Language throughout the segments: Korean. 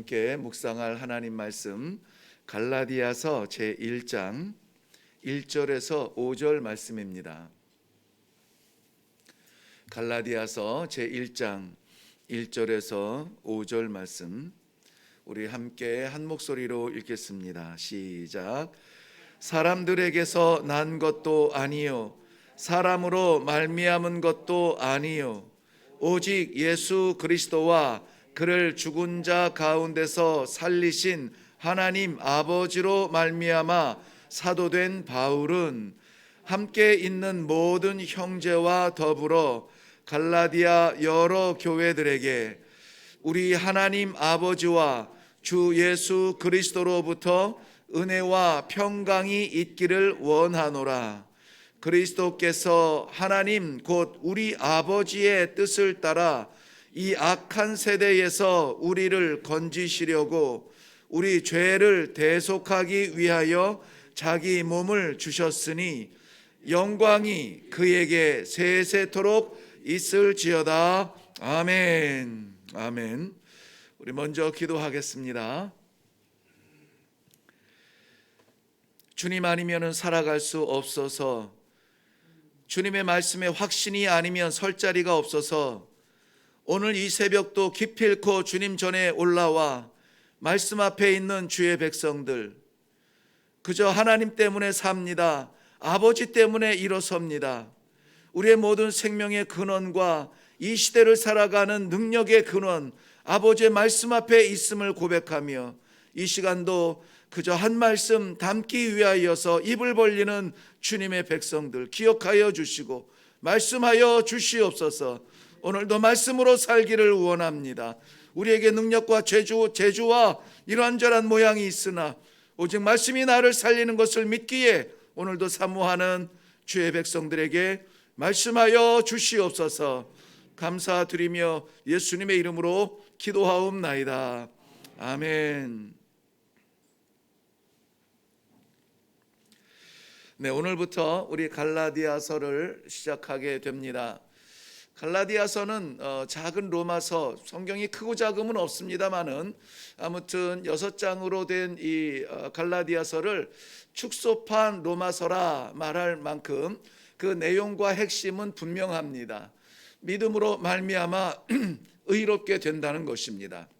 함께 묵상할 하나님 말씀 갈라디아서 제 1장 1절에서 5절 말씀입니다. 갈라디아서 제 1장 1절에서 5절 말씀 우리 함께 한 목소리로 읽겠습니다. 시작. 사람들에게서 난 것도 아니요 사람으로 말미암은 것도 아니요 오직 예수 그리스도와 그를 죽은 자 가운데서 살리신 하나님 아버지로 말미암아 사도된 바울은 함께 있는 모든 형제와 더불어 갈라디아 여러 교회들에게 우리 하나님 아버지와 주 예수 그리스도로부터 은혜와 평강이 있기를 원하노라. 그리스도께서 하나님 곧 우리 아버지의 뜻을 따라 이 악한 세대에서 우리를 건지시려고 우리 죄를 대속하기 위하여 자기 몸을 주셨으니 영광이 그에게 세세토록 있을지어다. 아멘. 아멘. 우리 먼저 기도하겠습니다. 주님 아니면은 살아갈 수 없어서 주님의 말씀에 확신이 아니면 설 자리가 없어서 오늘 이 새벽도 기필코 주님 전에 올라와 말씀 앞에 있는 주의 백성들 그저 하나님 때문에 삽니다. 아버지 때문에 일어섭니다. 우리의 모든 생명의 근원과 이 시대를 살아가는 능력의 근원 아버지의 말씀 앞에 있음을 고백하며 이 시간도 그저 한 말씀 담기 위하여서 입을 벌리는 주님의 백성들 기억하여 주시고 말씀하여 주시옵소서. 오늘도 말씀으로 살기를 원합니다. 우리에게 능력과 제주, 제주와 이런저런 모양이 있으나 오직 말씀이 나를 살리는 것을 믿기에 오늘도 사모하는 주의 백성들에게 말씀하여 주시옵소서. 감사드리며 예수님의 이름으로 기도하옵나이다. 아멘. 네, 오늘부터 우리 갈라디아서를 시작하게 됩니다. 갈라디아서는 어, 작은 로마서 성경이 크고 작음은 없습니다만은 아무튼 여섯 장으로 된이 어, 갈라디아서를 축소판 로마서라 말할 만큼 그 내용과 핵심은 분명합니다. 믿음으로 말미암아 의롭게 된다는 것입니다.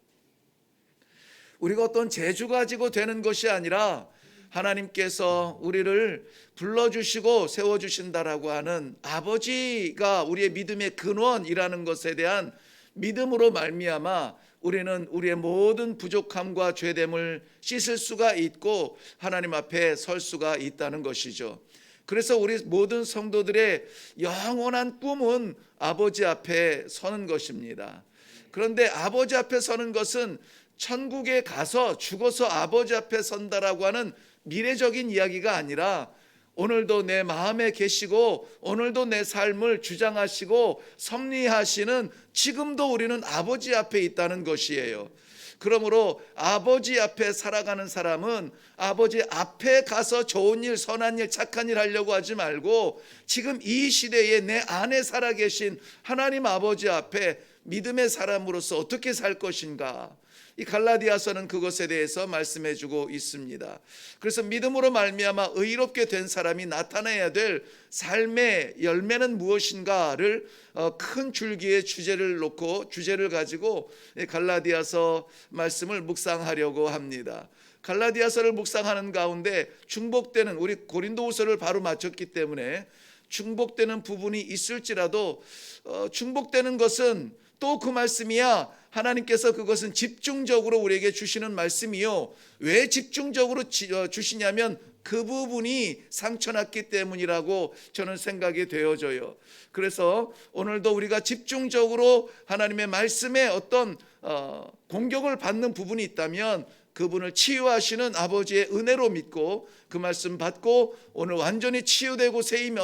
우리가 어떤 재주 가지고 되는 것이 아니라 하나님께서 우리를 불러주시고 세워주신다라고 하는 아버지가 우리의 믿음의 근원이라는 것에 대한 믿음으로 말미암아 우리는 우리의 모든 부족함과 죄됨을 씻을 수가 있고 하나님 앞에 설 수가 있다는 것이죠. 그래서 우리 모든 성도들의 영원한 꿈은 아버지 앞에 서는 것입니다. 그런데 아버지 앞에 서는 것은 천국에 가서 죽어서 아버지 앞에 선다라고 하는 미래적인 이야기가 아니라 오늘도 내 마음에 계시고 오늘도 내 삶을 주장하시고 섭리하시는 지금도 우리는 아버지 앞에 있다는 것이에요. 그러므로 아버지 앞에 살아가는 사람은 아버지 앞에 가서 좋은 일, 선한 일, 착한 일 하려고 하지 말고 지금 이 시대에 내 안에 살아계신 하나님 아버지 앞에 믿음의 사람으로서 어떻게 살 것인가? 이 갈라디아서는 그것에 대해서 말씀해 주고 있습니다. 그래서 믿음으로 말미암아 의롭게 된 사람이 나타내야 될 삶의 열매는 무엇인가를 어, 큰 줄기의 주제를 놓고 주제를 가지고 갈라디아서 말씀을 묵상하려고 합니다. 갈라디아서를 묵상하는 가운데 중복되는 우리 고린도후서를 바로 마쳤기 때문에 중복되는 부분이 있을지라도 어, 중복되는 것은 또 그 말씀이야 하나님께서 그것은 집중적으로 우리에게 주시는 말씀이요. 왜 집중적으로 어, 주시냐면 그 부분이 상처났기 때문이라고 저는 생각이 되어져요. 그래서 오늘도 우리가 집중적으로 하나님의 말씀에 어떤 어, 공격을 받는 부분이 있다면 그분을 치유하시는 아버지의 은혜로 믿고 그 말씀 받고 오늘 완전히 치유되고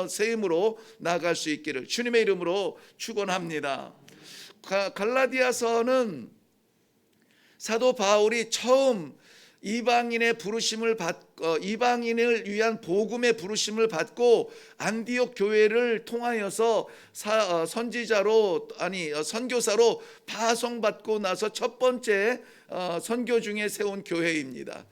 세임으로 나아갈 수 있기를 주님의 이름으로 축원합니다. 갈라디아서는 사도 바울이 처음 이방인의 부르심을 받 어, 이방인을 위한 복음의 부르심을 받고 안디옥 교회를 통하여서 사, 어, 선지자로 아니 어, 선교사로 파송받고 나서 첫 번째 어, 선교 중에 세운 교회입니다.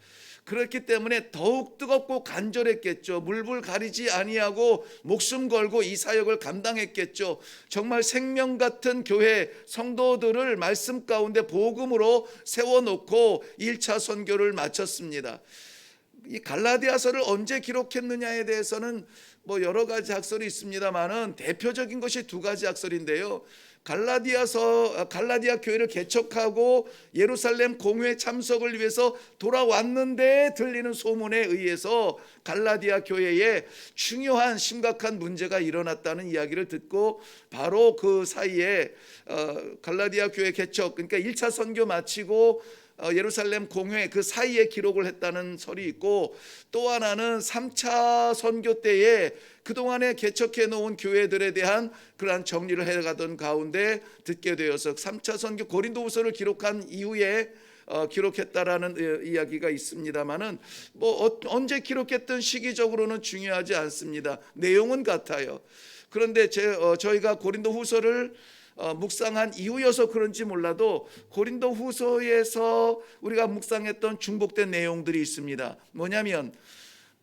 그렇기 때문에 더욱 뜨겁고 간절했겠죠. 물불 가리지 아니하고 목숨 걸고 이 사역을 감당했겠죠. 정말 생명 같은 교회 성도들을 말씀 가운데 복음으로 세워놓고 1차 선교를 마쳤습니다. 이 갈라디아서를 언제 기록했느냐에 대해서는 뭐 여러 가지 학설이 있습니다만은 대표적인 것이 두 가지 학설인데요. 갈라디아서 갈라디아 교회를 개척하고 예루살렘 공회 참석을 위해서 돌아왔는데 들리는 소문에 의해서 갈라디아 교회에 중요한 심각한 문제가 일어났다는 이야기를 듣고 바로 그 사이에 어, 갈라디아 교회 개척 그러니까 1차 선교 마치고 어, 예루살렘 공회 그 사이에 기록을 했다는 설이 있고 또 하나는 3차 선교 때에 그동안에 개척해 놓은 교회들에 대한 그러한 정리를 해 가던 가운데 듣게 되어서 3차 선교 고린도후서를 기록한 이후에 어, 기록했다라는 어, 이야기가 있습니다만은 뭐 어, 언제 기록했던 시기적으로는 중요하지 않습니다. 내용은 같아요. 그런데 제, 어, 저희가 고린도 후서를 어, 묵상한 이후여서 그런지 몰라도 고린도 후서에서 우리가 묵상했던 중복된 내용들이 있습니다. 뭐냐면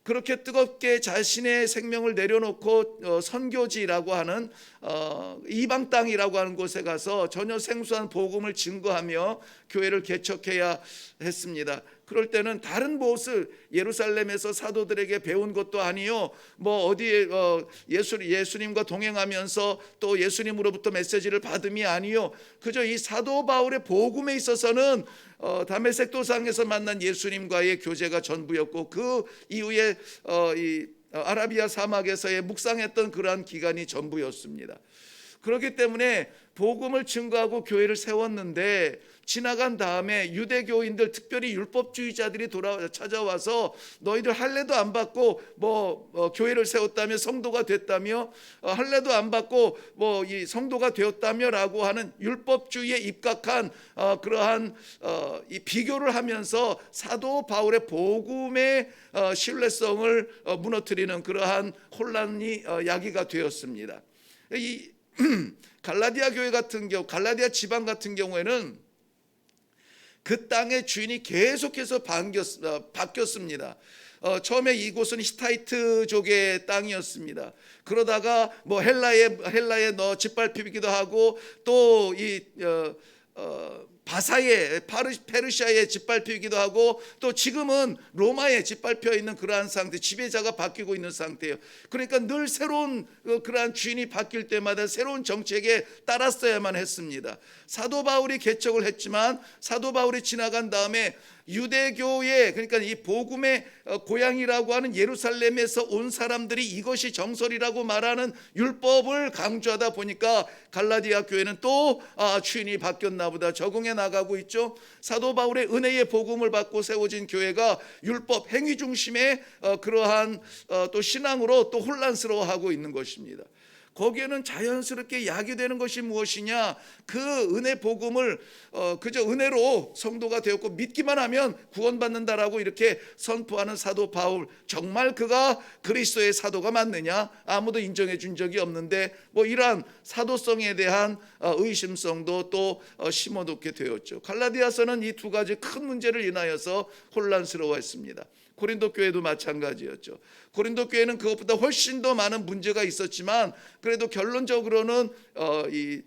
그렇게 뜨겁게 자신의 생명을 내려놓고 어, 선교지라고 하는 어, 이방 땅이라고 하는 곳에 가서 전혀 생소한 복음을 증거하며 교회를 개척해야 했습니다. 그럴 때는 다른 무엇을 예루살렘에서 사도들에게 배운 것도 아니요, 뭐 어디에 어, 예수 예수님과 동행하면서 또 예수님으로부터 메시지를 받음이 아니요, 그저 이 사도 바울의 복음에 있어서는 어, 다메섹 도상에서 만난 예수님과의 교제가 전부였고 그 이후에 어, 이 어, 아라비아 사막에서의 묵상했던 그러한 기간이 전부였습니다. 그렇기 때문에 복음을 증거하고 교회를 세웠는데 지나간 다음에 유대교인들 특별히 율법주의자들이 돌아 찾아와서 너희들 할례도 안 받고 뭐 어, 교회를 세웠다며 성도가 됐다며 어, 할례도 안 받고 뭐 이 성도가 되었다며라고 하는 율법주의에 입각한 어, 그러한 어, 이 비교를 하면서 사도 바울의 복음의 어, 신뢰성을 어, 무너뜨리는 그러한 혼란이 어, 야기가 되었습니다. 이 갈라디아 교회 같은 경우, 갈라디아 지방 같은 경우에는 그 땅의 주인이 계속해서 바뀌었, 어, 바뀌었습니다. 어, 처음에 이곳은 히타이트족의 땅이었습니다. 그러다가 뭐 헬라에 헬라에 넣어 짓밟히기도 하고 또이 어, 어, 바사에 파르, 페르시아에 짓밟히기도 하고 또 지금은 로마에 짓밟혀 있는 그러한 상태 지배자가 바뀌고 있는 상태예요. 그러니까 늘 새로운 어, 그러한 주인이 바뀔 때마다 새로운 정책에 따랐어야만 했습니다. 사도 바울이 개척을 했지만 사도 바울이 지나간 다음에 유대교의 그러니까 이 복음의 어, 고향이라고 하는 예루살렘에서 온 사람들이 이것이 정설이라고 말하는 율법을 강조하다 보니까 갈라디아 교회는 또 아, 주인이 바뀌었나 보다 적응해 나가고 있죠. 사도 바울의 은혜의 복음을 받고 세워진 교회가 율법 행위 중심의 어, 그러한 어, 또 신앙으로 또 혼란스러워하고 있는 것입니다. 거기에는 자연스럽게 야기되는 것이 무엇이냐? 그 은혜 복음을 어, 그저 은혜로 성도가 되었고 믿기만 하면 구원받는다라고 이렇게 선포하는 사도 바울 정말 그가 그리스도의 사도가 맞느냐? 아무도 인정해 준 적이 없는데 뭐 이러한 사도성에 대한 어, 의심성도 또 어, 심어놓게 되었죠. 갈라디아서는 이 두 가지 큰 문제를 인하여서 혼란스러워했습니다. 고린도 교회도 마찬가지였죠. 고린도 교회는 그것보다 훨씬 더 많은 문제가 있었지만 그래도 결론적으로는 어, 이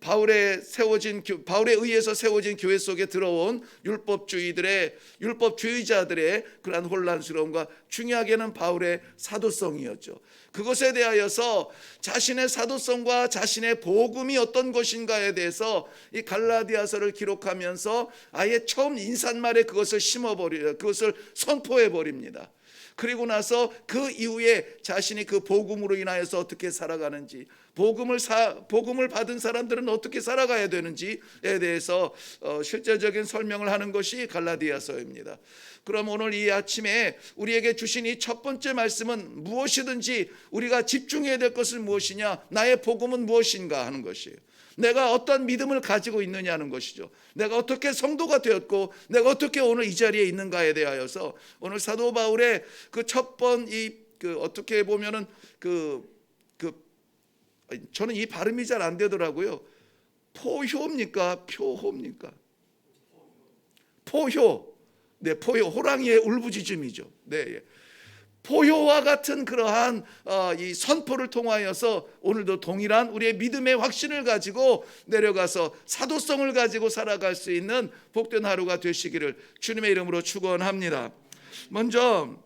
바울의 세워진 바울에 의해서 세워진 교회 속에 들어온 율법주의들의 율법주의자들의 그러한 혼란스러움과 중요하게는 바울의 사도성이었죠. 그것에 대하여서 자신의 사도성과 자신의 복음이 어떤 것인가에 대해서 이 갈라디아서를 기록하면서 아예 처음 인사말에 그것을 심어버려 그것을 선포해 버립니다. 그리고 나서 그 이후에 자신이 그 복음으로 인하여서 어떻게 살아가는지 복음을 사, 복음을 받은 사람들은 어떻게 살아가야 되는지에 대해서 어, 실제적인 설명을 하는 것이 갈라디아서입니다. 그럼 오늘 이 아침에 우리에게 주신 이 첫 번째 말씀은 무엇이든지 우리가 집중해야 될 것은 무엇이냐? 나의 복음은 무엇인가 하는 것이에요. 내가 어떤 믿음을 가지고 있느냐는 것이죠. 내가 어떻게 성도가 되었고 내가 어떻게 오늘 이 자리에 있는가에 대하여서 오늘 사도 바울의 그 첫 번 이 그 어떻게 보면은 그그 저는 이 발음이 잘 안 되더라고요. 포효입니까? 표호입니까? 포효. 네, 포효. 호랑이의 울부짖음이죠. 네. 예. 포효와 같은 그러한 어, 이 선포를 통하여서 오늘도 동일한 우리의 믿음의 확신을 가지고 내려가서 사도성을 가지고 살아갈 수 있는 복된 하루가 되시기를 주님의 이름으로 축원합니다. 먼저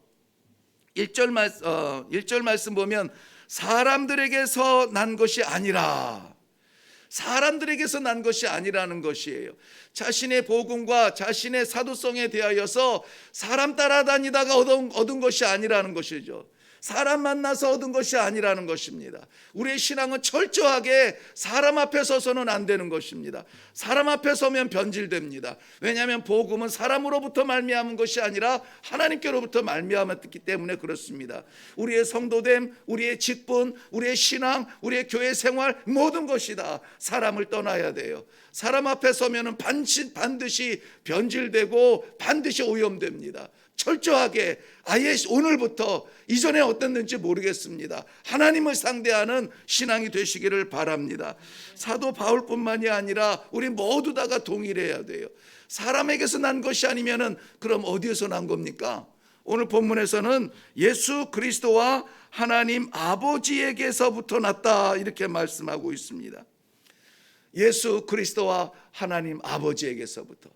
1절 말 어, 1절 말씀 보면 사람들에게서 난 것이 아니라 사람들에게서 난 것이 아니라는 것이에요. 자신의 복음과 자신의 사도성에 대하여서 사람 따라다니다가 얻은, 얻은 것이 아니라는 것이죠. 사람 만나서 얻은 것이 아니라는 것입니다. 우리의 신앙은 철저하게 사람 앞에 서서는 안 되는 것입니다. 사람 앞에 서면 변질됩니다. 왜냐하면 복음은 사람으로부터 말미암은 것이 아니라 하나님께로부터 말미암았기 때문에 그렇습니다. 우리의 성도됨, 우리의 직분, 우리의 신앙, 우리의 교회 생활 모든 것이 다 사람을 떠나야 돼요. 사람 앞에 서면은 반드시 변질되고 반드시 오염됩니다. 철저하게 아예 오늘부터 이전에 어땠는지 모르겠습니다. 하나님을 상대하는 신앙이 되시기를 바랍니다. 사도 바울뿐만이 아니라 우리 모두 다가 동일해야 돼요. 사람에게서 난 것이 아니면은 그럼 어디에서 난 겁니까? 오늘 본문에서는 예수 그리스도와 하나님 아버지에게서부터 났다 이렇게 말씀하고 있습니다. 예수 그리스도와 하나님 아버지에게서부터.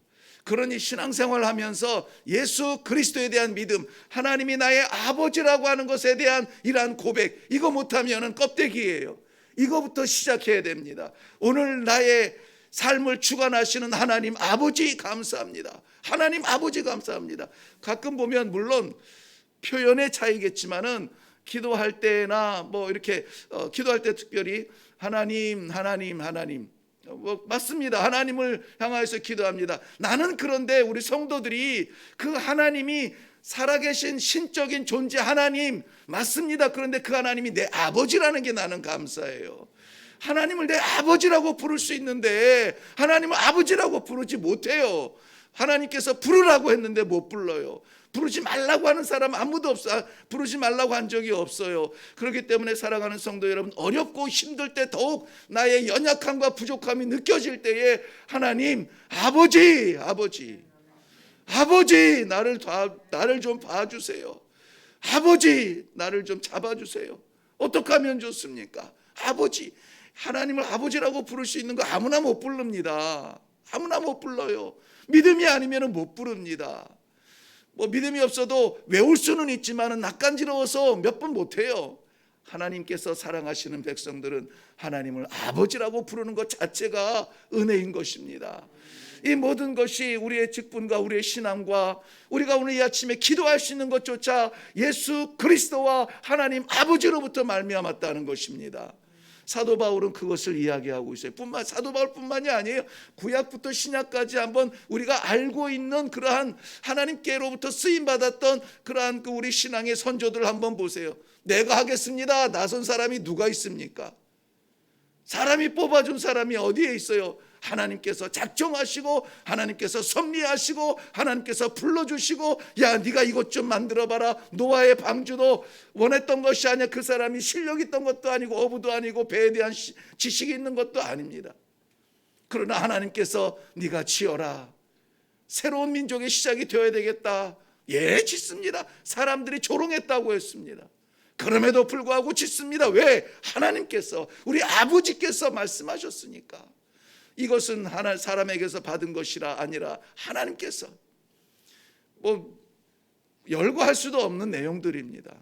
그러니 신앙생활 하면서 예수 그리스도에 대한 믿음, 하나님이 나의 아버지라고 하는 것에 대한 이러한 고백, 이거 못하면은 껍데기예요. 이거부터 시작해야 됩니다. 오늘 나의 삶을 주관하시는 하나님 아버지 감사합니다. 하나님 아버지 감사합니다. 가끔 보면 물론 표현의 차이겠지만은 기도할 때나 뭐 이렇게 어, 기도할 때 특별히 하나님, 하나님, 하나님 뭐 맞습니다. 하나님을 향하여서 기도합니다. 나는 그런데 우리 성도들이 그 하나님이 살아계신 신적인 존재 하나님 맞습니다. 그런데 그 하나님이 내 아버지라는 게 나는 감사해요. 하나님을 내 아버지라고 부를 수 있는데 하나님을 아버지라고 부르지 못해요. 하나님께서 부르라고 했는데 못 불러요. 부르지 말라고 하는 사람 아무도 없어. 부르지 말라고 한 적이 없어요. 그렇기 때문에 사랑하는 성도 여러분, 어렵고 힘들 때 더욱 나의 연약함과 부족함이 느껴질 때에 하나님, 아버지, 아버지, 아버지, 나를 다, 나를 좀 봐주세요. 아버지, 나를 좀 잡아주세요. 어떻게 하면 좋습니까? 아버지, 하나님을 아버지라고 부를 수 있는 거 아무나 못 부릅니다. 아무나 못 불러요. 믿음이 아니면 못 부릅니다. 뭐 믿음이 없어도 외울 수는 있지만은 낯간지러워서 몇 번 못해요. 하나님께서 사랑하시는 백성들은 하나님을 아버지라고 부르는 것 자체가 은혜인 것입니다. 이 모든 것이 우리의 직분과 우리의 신앙과 우리가 오늘 이 아침에 기도할 수 있는 것조차 예수 그리스도와 하나님 아버지로부터 말미암았다는 것입니다. 사도 바울은 그것을 이야기하고 있어요. 뿐만 사도 바울뿐만이 아니에요. 구약부터 신약까지 한번 우리가 알고 있는 그러한 하나님께로부터 쓰임 받았던 그러한 그 우리 신앙의 선조들 한번 보세요. 내가 하겠습니다. 나선 사람이 누가 있습니까? 사람이 뽑아준 사람이 어디에 있어요? 하나님께서 작정하시고 하나님께서 섭리하시고 하나님께서 불러주시고 야 네가 이것 좀 만들어 봐라. 노아의 방주도 원했던 것이 아니야. 그 사람이 실력 있던 것도 아니고 어부도 아니고 배에 대한 지식이 있는 것도 아닙니다. 그러나 하나님께서 네가 지어라. 새로운 민족의 시작이 되어야 되겠다. 예 짓습니다. 사람들이 조롱했다고 했습니다. 그럼에도 불구하고 짓습니다. 왜? 하나님께서 우리 아버지께서 말씀하셨으니까 이것은 하나 사람에게서 받은 것이라 아니라 하나님께서 뭐 열거할 수도 없는 내용들입니다.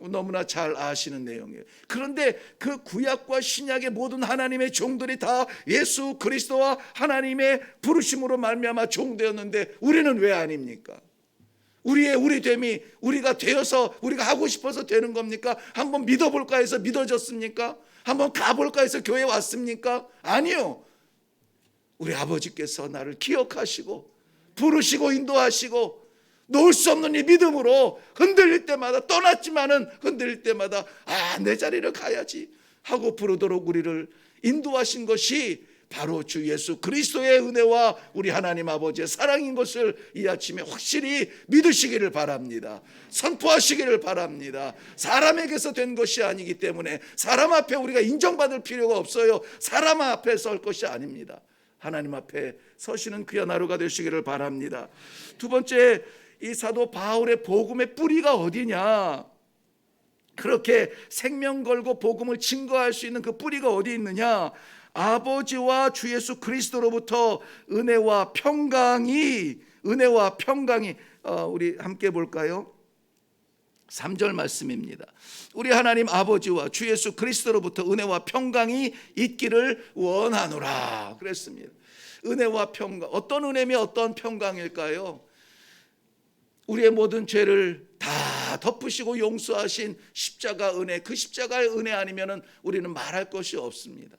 너무나 잘 아시는 내용이에요. 그런데 그 구약과 신약의 모든 하나님의 종들이 다 예수 그리스도와 하나님의 부르심으로 말미암아 종되었는데 우리는 왜 아닙니까? 우리의 우리 됨이 우리가 되어서 우리가 하고 싶어서 되는 겁니까? 한번 믿어볼까 해서 믿어졌습니까? 한번 가볼까 해서 교회 왔습니까? 아니요. 우리 아버지께서 나를 기억하시고 부르시고 인도하시고 놓을 수 없는 이 믿음으로 흔들릴 때마다 떠났지만은 흔들릴 때마다 아 내 자리를 가야지 하고 부르도록 우리를 인도하신 것이 바로 주 예수 그리스도의 은혜와 우리 하나님 아버지의 사랑인 것을 이 아침에 확실히 믿으시기를 바랍니다. 선포하시기를 바랍니다. 사람에게서 된 것이 아니기 때문에 사람 앞에 우리가 인정받을 필요가 없어요. 사람 앞에 설 것이 아닙니다. 하나님 앞에 서시는 그야 나루가 되시기를 바랍니다. 두 번째 이 사도 바울의 복음의 뿌리가 어디냐? 그렇게 생명 걸고 복음을 증거할 수 있는 그 뿌리가 어디 있느냐? 아버지와 주 예수 그리스도로부터 은혜와 평강이 은혜와 평강이 어, 우리 함께 볼까요? 3절 말씀입니다. 우리 하나님 아버지와 주 예수 그리스도로부터 은혜와 평강이 있기를 원하노라 그랬습니다. 은혜와 평강 어떤 은혜며 어떤 평강일까요? 우리의 모든 죄를 다 덮으시고 용서하신 십자가 은혜 그 십자가의 은혜 아니면은 우리는 말할 것이 없습니다.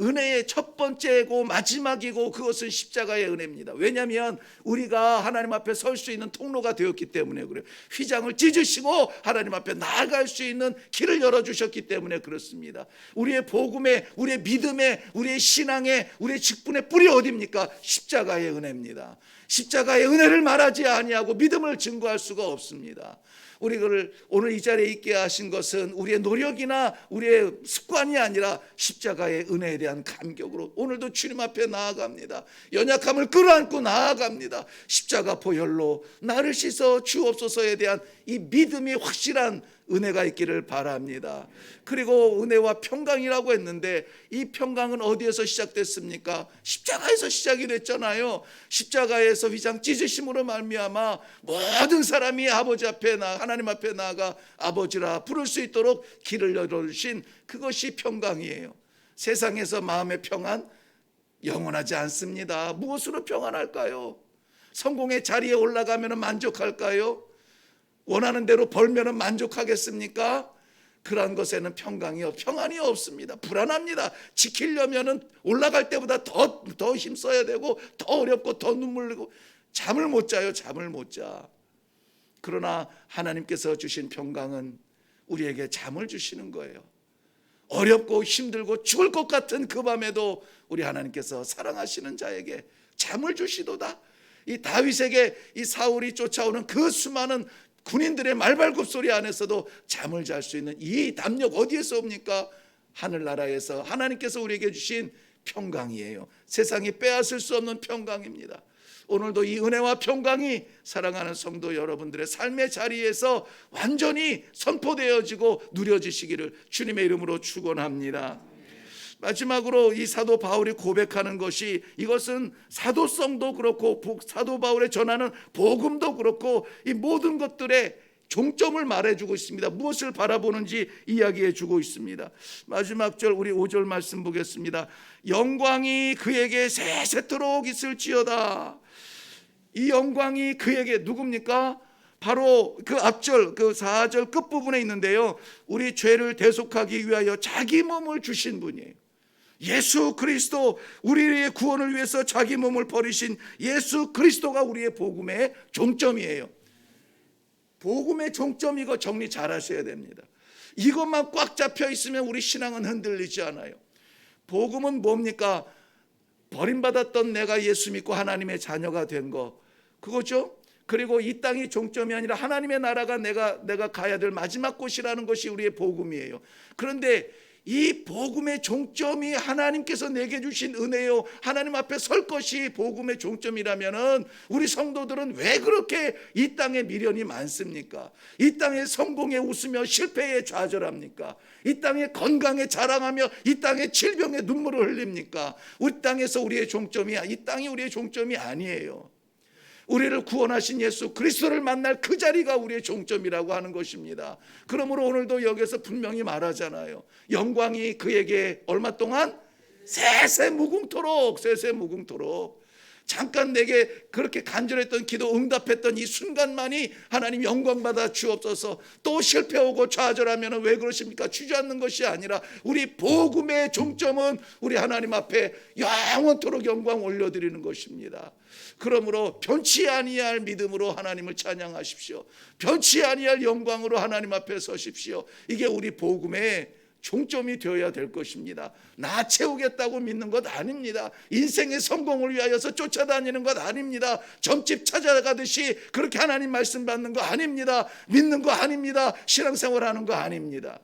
은혜의 첫 번째고 마지막이고 그것은 십자가의 은혜입니다. 왜냐하면 우리가 하나님 앞에 설 수 있는 통로가 되었기 때문에 그래요. 휘장을 찢으시고 하나님 앞에 나아갈 수 있는 길을 열어주셨기 때문에 그렇습니다. 우리의 복음에, 우리의 믿음에, 우리의 신앙에, 우리의 직분의 뿌리 어디입니까? 십자가의 은혜입니다. 십자가의 은혜를 말하지 아니하고 믿음을 증거할 수가 없습니다. 우리를 오늘 이 자리에 있게 하신 것은 우리의 노력이나 우리의 습관이 아니라 십자가의 은혜에 대한 감격으로 오늘도 주님 앞에 나아갑니다. 연약함을 끌어안고 나아갑니다. 십자가 보혈로 나를 씻어 주옵소서에 대한 이 믿음이 확실한 은혜가 있기를 바랍니다. 그리고 은혜와 평강이라고 했는데 이 평강은 어디에서 시작됐습니까? 십자가에서 시작이 됐잖아요. 십자가에서 휘장 찢으심으로 말미암아 모든 사람이 아버지 앞에 나 하나님 앞에 나가 아버지라 부를 수 있도록 길을 열어주신 그것이 평강이에요. 세상에서 마음의 평안 영원하지 않습니다. 무엇으로 평안할까요? 성공의 자리에 올라가면 만족할까요? 원하는 대로 벌면 만족하겠습니까? 그러한 것에는 평강이 없, 평안이 없습니다. 불안합니다. 지키려면은 올라갈 때보다 더, 더 힘써야 되고, 더 어렵고, 더 눈물 흘리고, 잠을 못 자요. 잠을 못 자. 그러나 하나님께서 주신 평강은 우리에게 잠을 주시는 거예요. 어렵고 힘들고 죽을 것 같은 그 밤에도 우리 하나님께서 사랑하시는 자에게 잠을 주시도다. 이 다윗에게 이 사울이 쫓아오는 그 수많은 군인들의 말발굽 소리 안에서도 잠을 잘 수 있는 이 담력 어디에서 옵니까? 하늘나라에서 하나님께서 우리에게 주신 평강이에요. 세상이 빼앗을 수 없는 평강입니다. 오늘도 이 은혜와 평강이 사랑하는 성도 여러분들의 삶의 자리에서 완전히 선포되어지고 누려지시기를 주님의 이름으로 축원합니다. 마지막으로 이 사도 바울이 고백하는 것이 이것은 사도성도 그렇고 사도 바울의 전하는 복음도 그렇고 이 모든 것들의 종점을 말해주고 있습니다. 무엇을 바라보는지 이야기해주고 있습니다. 마지막 절 우리 5절 말씀 보겠습니다. 영광이 그에게 세세토록 있을지어다. 이 영광이 그에게 누굽니까? 바로 그 앞절 그 4절 끝부분에 있는데요. 우리 죄를 대속하기 위하여 자기 몸을 주신 분이에요. 예수 그리스도 우리의 구원을 위해서 자기 몸을 버리신 예수 그리스도가 우리의 복음의 종점이에요. 복음의 종점 이거 정리 잘 하셔야 됩니다. 이것만 꽉 잡혀 있으면 우리 신앙은 흔들리지 않아요. 복음은 뭡니까? 버림받았던 내가 예수 믿고 하나님의 자녀가 된 거. 그거죠? 그리고 이 땅이 종점이 아니라 하나님의 나라가 내가 내가 가야 될 마지막 곳이라는 것이 우리의 복음이에요. 그런데 이 복음의 종점이 하나님께서 내게 주신 은혜요. 하나님 앞에 설 것이 복음의 종점이라면은 우리 성도들은 왜 그렇게 이 땅에 미련이 많습니까? 이 땅에 성공에 웃으며 실패에 좌절합니까? 이 땅에 건강에 자랑하며 이 땅에 질병에 눈물을 흘립니까? 우리 땅에서 우리의 종점이야. 이 땅이 우리의 종점이 아니에요. 우리를 구원하신 예수 그리스도를 만날 그 자리가 우리의 종점이라고 하는 것입니다. 그러므로 오늘도 여기서 분명히 말하잖아요. 영광이 그에게 얼마 동안 세세 무궁토록 세세 무궁토록 잠깐 내게 그렇게 간절했던 기도 응답했던 이 순간만이 하나님 영광 받아 주옵소서. 또 실패하고 좌절하면 왜 그러십니까? 주저앉는 것이 아니라 우리 복음의 종점은 우리 하나님 앞에 영원토록 영광 올려드리는 것입니다. 그러므로 변치 아니할 믿음으로 하나님을 찬양하십시오. 변치 아니할 영광으로 하나님 앞에 서십시오. 이게 우리 복음의 종점이 되어야 될 것입니다. 나 채우겠다고 믿는 것 아닙니다. 인생의 성공을 위하여서 쫓아다니는 것 아닙니다. 점집 찾아가듯이 그렇게 하나님 말씀 받는 거 아닙니다. 믿는 거 아닙니다. 신앙생활 하는 거 아닙니다.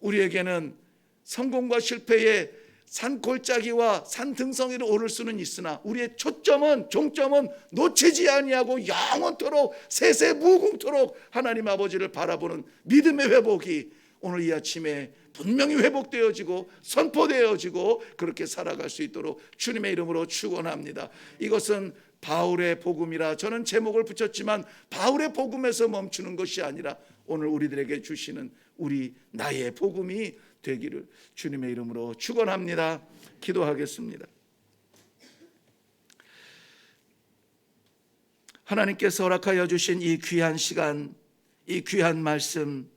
우리에게는 성공과 실패의 산 골짜기와 산 등성이를 오를 수는 있으나 우리의 초점은 종점은 놓치지 아니하고 영원토록 세세 무궁토록 하나님 아버지를 바라보는 믿음의 회복이 오늘 이 아침에 분명히 회복되어지고 선포되어지고 그렇게 살아갈 수 있도록 주님의 이름으로 축원합니다. 이것은 바울의 복음이라 저는 제목을 붙였지만 바울의 복음에서 멈추는 것이 아니라 오늘 우리들에게 주시는 우리 나의 복음이 되기를 주님의 이름으로 축원합니다. 기도하겠습니다. 하나님께서 허락하여 주신 이 귀한 시간, 이 귀한 말씀,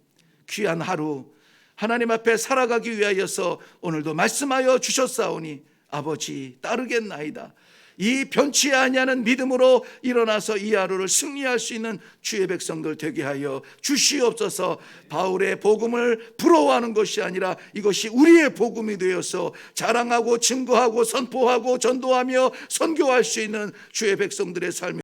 귀한 하루 하나님 앞에 살아가기 위하여서 오늘도 말씀하여 주셨사오니 아버지 따르겠나이다. 이 변치 아니하는 믿음으로 일어나서 이 하루를 승리할 수 있는 주의 백성들 되게 하여 주시옵소서. 바울의 복음을 부러워하는 것이 아니라 이것이 우리의 복음이 되어서 자랑하고 증거하고 선포하고 전도하며 선교할 수 있는 주의 백성들의 삶이